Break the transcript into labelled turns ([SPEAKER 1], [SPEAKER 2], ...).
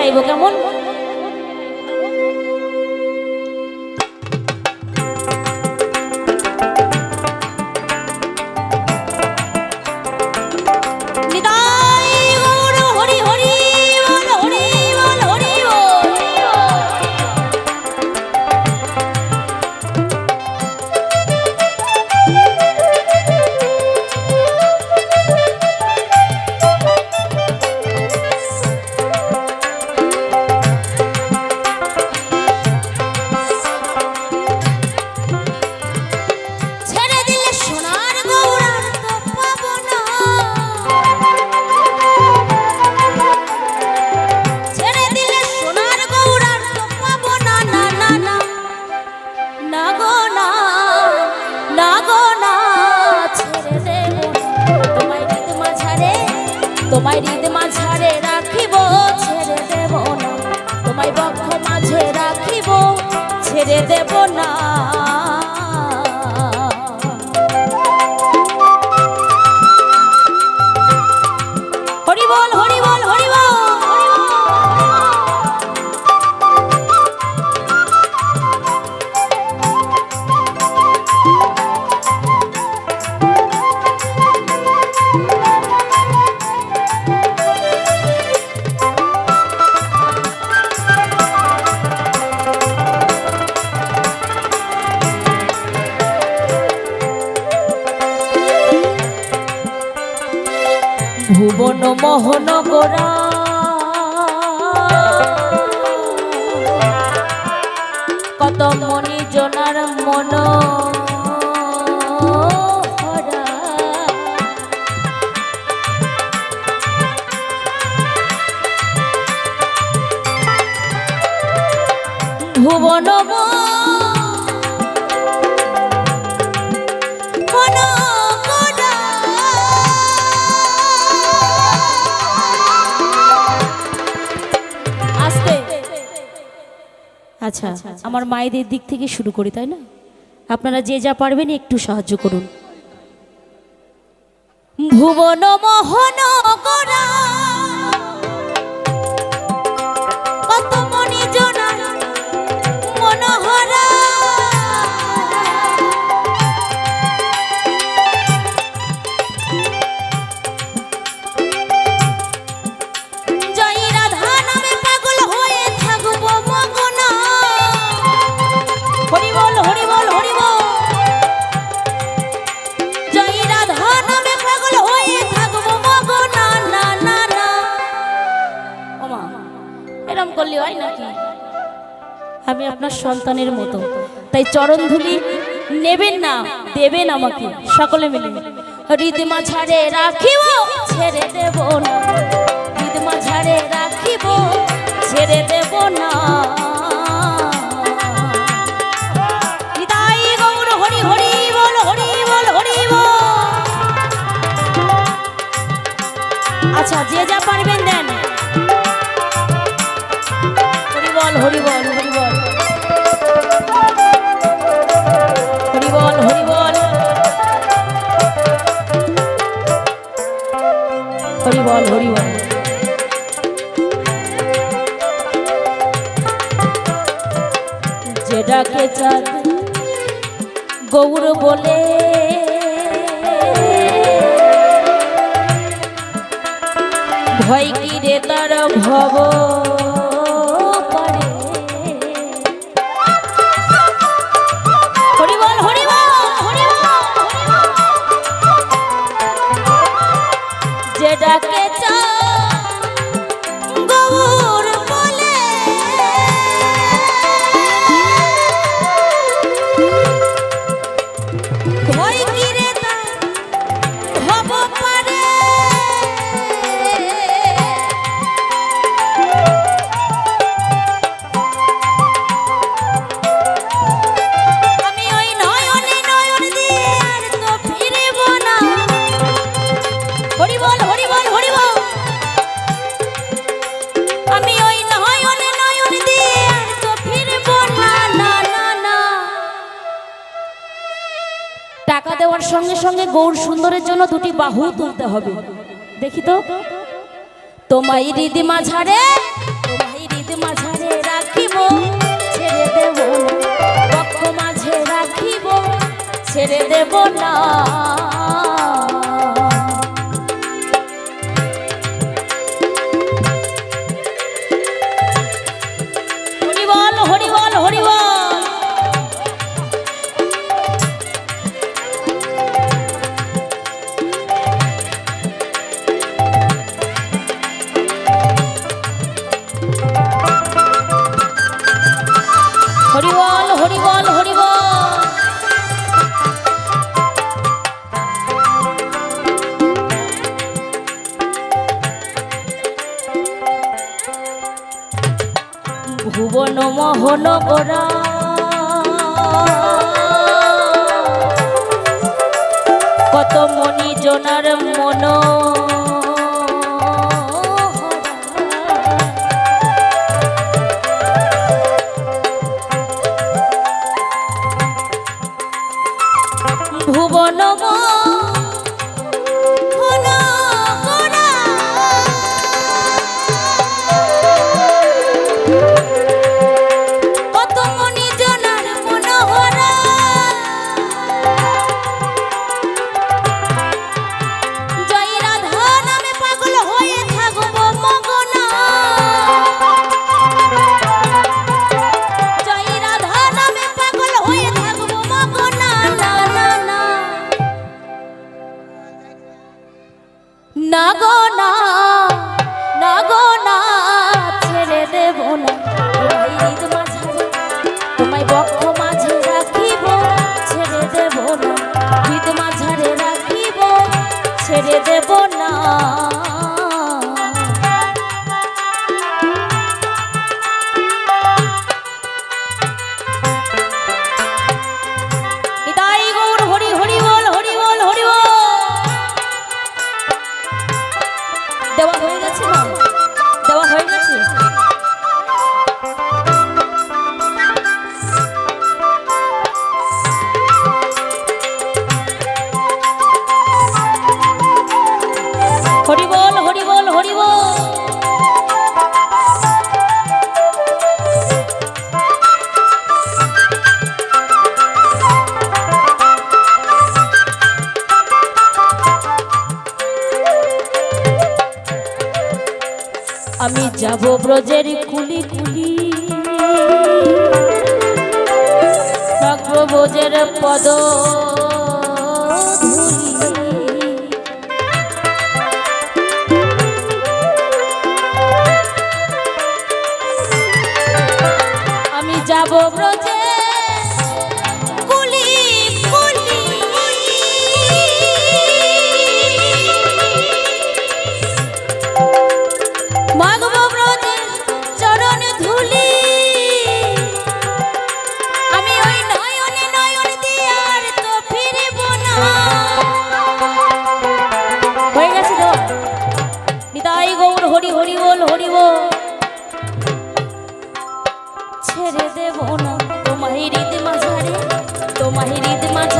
[SPEAKER 1] গাইবো কেমন? তোমায় হৃদ মাঝারে রাখিব ছেড়ে দেব তোমায় বক্ষ মাঝে রাখিব ছেড়ে দেব না। মোহন গোরা কত মনি জনার মন। ভুবন আচ্ছা আমার মায়েদের দিক থেকে শুরু করি তাই না? আপনারা যে যা পারবেন একটু সাহায্য করুন। ভুবন মোহন গোরা আমি আপনার সন্তানের মতো। তাই চরণ ধুলি নেবেন না, দেবেন আমাকে, সকলে মিলে। হৃদিমা ছাড়ে রাখিব, ছেড়ে দেব না। হৃদিমা ছাড়ে রাখিব, ছেড়ে দেব না। আচ্ছা যে যা পারবেন দেন। হরি বল, হরি হরি বল হরি বল। যেটাকে চাঁদ গৌর বলে ভয় কি রে তার ভব? টাকা দেওয়ার সঙ্গে সঙ্গে গৌর সুন্দরের জন্য দুটি বাহু তুলতে হবে। দেখি তো। তোমায় হৃদ মাঝারে, তোমায় ছেড়ে ছেড়ে দেব না। হরিবল হরিবল হরিবল। ভুবন মোহন গোরা কত মনি জনার মন। হরি বল হরি বল হরি বল। আমি যাব ব্রজের কুলি কুলি। ব্রজের পদ ধুলি। যাব ব্রজে। पहरी दिमाग